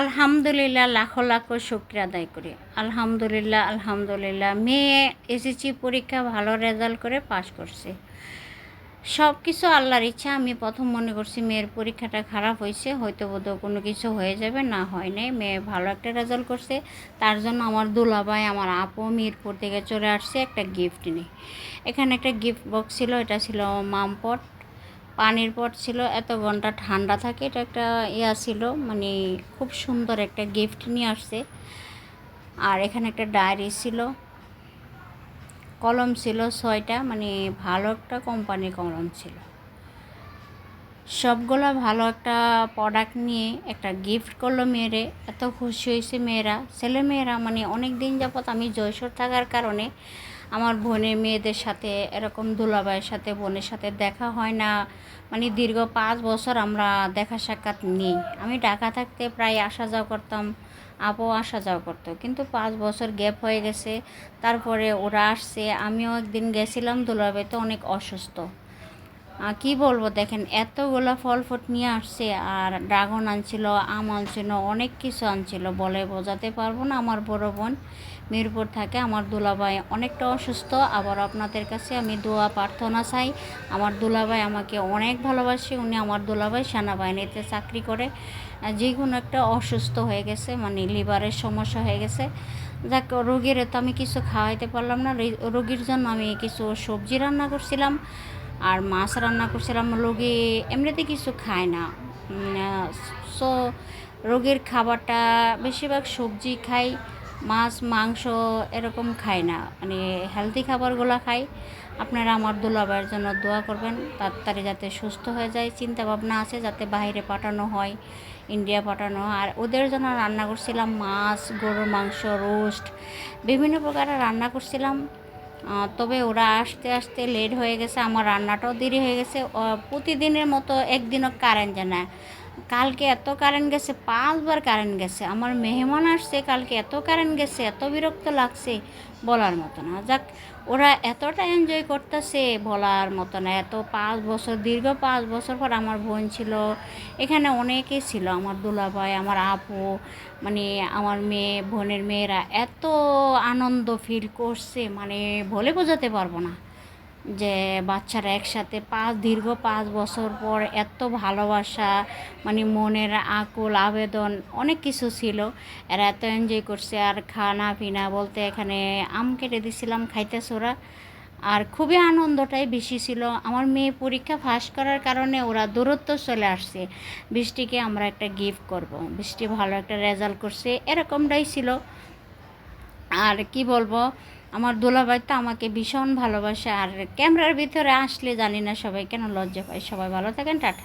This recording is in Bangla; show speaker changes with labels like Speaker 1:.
Speaker 1: আলহামদুলিল্লাহ, লাখো লাখো শুক্র আদায় করি। আলহামদুলিল্লাহ আলহামদুলিল্লাহ মেয়ে এসেছি পরীক্ষা ভালো রেজাল্ট করে পাশ করছে। সব কিছু আল্লাহর ইচ্ছা, আমি প্রথম মনে করছি মেয়ের পরীক্ষাটা খারাপ হয়েছে, হয়তো বোধহয় কোনো কিছু হয়ে যাবে, না হয় নাই। মেয়ে ভালো একটা রেজাল্ট করছে, তার জন্য আমার দুলাভাই, আমার আপু মিরপুর থেকে চলে আসছে একটা গিফট নিয়ে। এখানে একটা গিফট বক্স ছিল, এটা ছিল মামপট। পানির পট ছিল, এত ঘণ্টা ঠান্ডা থাকে, এটা একটা ইয়া ছিল মানে খুব সুন্দর একটা গিফট নিয়ে আসছে। আর এখানে একটা ডায়েরি ছিল, কলম ছিল ছয়টা মানে ভালো একটা কোম্পানির কলম ছিল। সবগুলা ভালো একটা প্রোডাক্ট নিয়ে একটা গিফট করল মেয়েরে, এত খুশি হয়েছে মেয়েরা। ছেলে মেয়েরা মানে অনেক দিন যাবৎ আমি জয়সর থাকার কারণে আমার বোনের মেয়েদের সাথে, এরকম দুলাভাইয়ের সাথে, বোনের সাথে দেখা হয় না। মানে দীর্ঘ পাঁচ বছর আমরা দেখা সাক্ষাৎ নেই। আমি ঢাকা থাকতে প্রায় আসা যাওয়া করতাম আপও আসা যাওয়া করতো। কিন্তু পাঁচ বছর গ্যাপ হয়ে গেছে। তারপরে ওরা আসছে, আমিও একদিন গেছিলাম, দুলাভাই তো অনেক অসুস্থ। কি বলব দেখেন, এতগুলো ফল ফুট নিয়ে আসছে, আর ড্রাগন আনছিল, আম আনছিল, অনেক কিছু আনছিল, বলে বোঝাতে পারব না আমার বড় বোন। মিরপুর থাকে আমার দুলাভাই অনেকটা অসুস্থ, আবার আপনাদের কাছে আমি দোয়া, প্রার্থনা চাই। আমার দুলাভাই আমাকে অনেক ভালোবাসে, উনি আমার দুলাভাই সেনাবাহিনীতে চাকরি করে। যে কোনো একটা অসুস্থ হয়ে গেছে মানে লিভারের সমস্যা হয়ে গেছে। যাক, রোগীর তো আমি কিছু খাওয়াইতে পারলাম না, রোগীর জন্য আমি কিছু সবজি রান্না করছিলাম। আর মাছ রান্না করছিলাম, রোগী এমনিতে কিছু খায় না। সো রোগীর খাবারটা বেশিরভাগ সবজি খাই, মাছ, মাংস এরকম খায় না। মানে হেলদি খাবারগুলো খাই। আপনারা আমার দুলাভাইয়ের জন্য দোয়া করবেন, তাড়াতাড়ি যাতে সুস্থ হয়ে যায়। চিন্তা ভাবনা আছে যাতে বাইরে পাঠানো হয় ইন্ডিয়া পাঠানো আর ওদের জন্য রান্না করছিলাম মাছ, গরুর মাংস, রোস্ট, বিভিন্ন প্রকারের রান্না করছিলাম। তবে ওরা আসতে আসতে লেট হয়ে গেছে, আমার রান্নাটাও দেরি হয়ে গেছে। প্রতিদিনের মতো একদিনও কারেন্ট যায় না। কালকে এত কারেন্ট গেছে, পাঁচবার কারেন্ট গেছে। আমার মেহমান আসছে, কালকে এত কারেন্ট গেছে, এত বিরক্ত লাগছে বলার মতো না। যাক, ওরা এতটা এনজয় করতেছে বলার মতো না। এত পাঁচ বছর, দীর্ঘ পাঁচ বছর পর আমার বোন ছিল, এখানে অনেকেই ছিল। আমার দুলাভাই, আমার আপু মানে আমার মেয়ে, বোনের মেয়েরা এত আনন্দ ফিল করছে মানে বলে বোঝাতে পারব না। যে বাচ্চারা একসাথে পাঁচ, দীর্ঘ পাঁচ বছর পর এত ভালোবাসা মানে মনের আকুল আবেদন অনেক কিছু ছিল। এরা এত এনজয় করছে আর খানা পিনা বলতে এখানে আম কেটে দিছিলাম, খাইতেছে ওরা। আর খুবই আনন্দটাই বেশি ছিল। আমার মেয়ে পরীক্ষা ফাঁস করার কারণে ওরা দূরত্ব চলে আসছে। বৃষ্টিকে আমরা একটা গিফট করব। বৃষ্টি ভালো একটা রেজাল্ট করছে, এরকমটাই ছিল। আর কি বলব? আমার দোলাভাই তো আমাকে ভীষণ ভালোবাসে আর ক্যামেরার ভিতরে আসলে জানি না সবাই কেন লজ্জা পায়। সবাই ভালো থাকেন, টাটা।